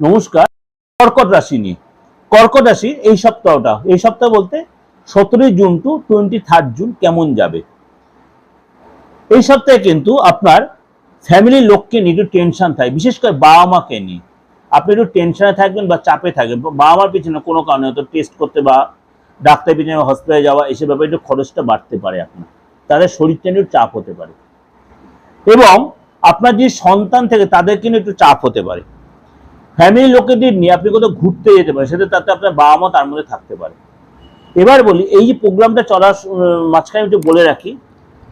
নমস্কার, কর্কট রাশি নিয়ে। কর্কট রাশির এই সপ্তাহটা, এই সপ্তাহ বলতে সতেরোই June to twenty third June কেমন যাবে? এই সপ্তাহে কিন্তু আপনার ফ্যামিলির লোককে নিয়ে একটু টেনশন থাকে, বিশেষ করে বাবা মাকে নিয়ে। আপনি একটু টেনশনে থাকবেন বা চাপে থাকবেন, বাবা মার পিছনে কোনো কারণে হয়তো টেস্ট করতে বা ডাক্তার পিছনে হসপিটালে যাওয়া, এসব ব্যাপারে একটু খরচটা বাড়তে পারে আপনার। তাদের শরীরটা একটু চাপ হতে পারে। এবং আপনার যে সন্তান থেকে তাদের কিন্তু একটু চাপ হতে পারে। ফ্যামিলি লোকেদের নিয়ে আপনি কোথাও ঘুরতে যেতে পারেন, সেটা তাতে আপনার বাবা মা তার মধ্যে থাকতে পারে। এবার বলি, এই যে প্রোগ্রামটা চলার মাঝখানে একটু বলে রাখি,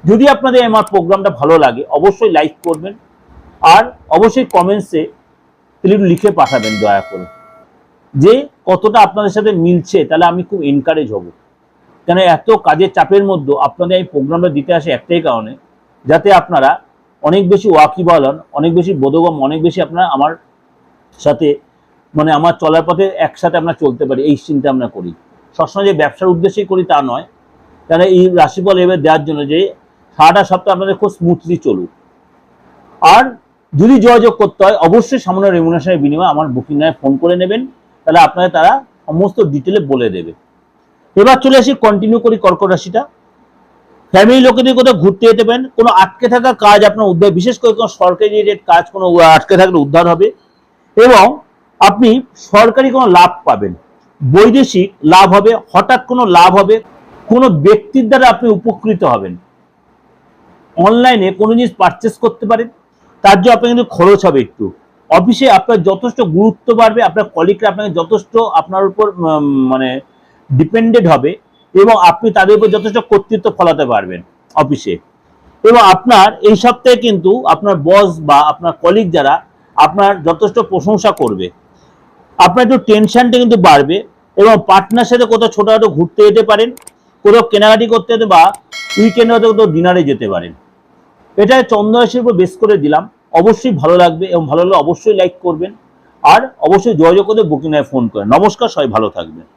যদি আপনাদের আমার প্রোগ্রামটা ভালো লাগে, অবশ্যই লাইক করবেন, আর অবশ্যই কমেন্টসে একটু লিখে পাঠাবেন দয়া করে, যে কতটা আপনাদের সাথে মিলছে, তাহলে আমি খুব এনকারেজ হব। কেন এত কাজের চাপের মধ্যে আপনাদের এই প্রোগ্রামটা দিতে আসে একটাই কারণে, যাতে আপনারা অনেক বেশি ওয়াকিবল হন, অনেক বেশি বোধগম অনেক বেশি আপনারা আমার সাথে মানে আমার চলার পথে একসাথে আমরা চলতে পারি, এই চিন্তা আমরা করি। সবসময় যে ব্যবসার উদ্দেশ্যেই করি তা নয়। কেন এই রাশিফল এবার দেওয়ার জন্য যে সারাটা সপ্তাহ আপনাদের খুব স্মুথলি চলুক। আর যদি যোগাযোগ করতে হয়, অবশ্যই সামান্য রেমুনেশনের বিনিময়ে আমার বুকিং ফোন করে নেবেন। তাহলে আপনাদের তারা সমস্ত ডিটেলে বলে দেবে। এবার চলে আসি কন্টিনিউ করি কর্কট রাশিটা। ফ্যামিলি লোকেদের কোথাও ঘুরতে যেতে পারেন, কোনো আটকে থাকা কাজ আপনার উদ্ধার, বিশেষ করে কোনো সরকারি রিলেটেড কাজ কোনো আটকে থাকলে উদ্ধার হবে এবং আপনি সরকারি কোনো লাভ পাবেন। বৈদেশিক লাভ হবে, হঠাৎ কোনো লাভ হবে, কোনো ব্যক্তির দ্বারা আপনি উপকৃত হবেন। অনলাইনে কোনো জিনিস পারচেস করতে পারেন, তার জন্য আপনার কিন্তু খরচ হবে একটু। অফিসে আপনার যথেষ্ট গুরুত্ব বাড়বে, আপনার কলিগরা আপনাকে যথেষ্ট আপনার উপর মানে ডিপেন্ডেড হবে এবং আপনি তাদের উপর যথেষ্ট কর্তৃত্ব ফলাতে পারবেন অফিসে। এবং আপনার এই সপ্তাহে কিন্তু আপনার বস বা আপনার কলিগ যারা আপনার যথেষ্ট প্রশংসা করবে। আপনার একটু টেনশনটা কিন্তু বাড়বে এবং পার্টনার সাথে কোথাও ছোটোখাটো ঘুরতে যেতে পারেন, কোথাও কেনাকাটি করতে যেতে বা উইকেন্ডে হয়তো কোথাও ডিনারে যেতে পারেন। এটা চন্দ্রাশির উপর বেস করে দিলাম। অবশ্যই ভালো লাগবে এবং ভালো লাগলে অবশ্যই লাইক করবেন। আর অবশ্যই যোগাযোগ করে বুকিং ফোন করেন নমস্কার, সবাই ভালো থাকবেন।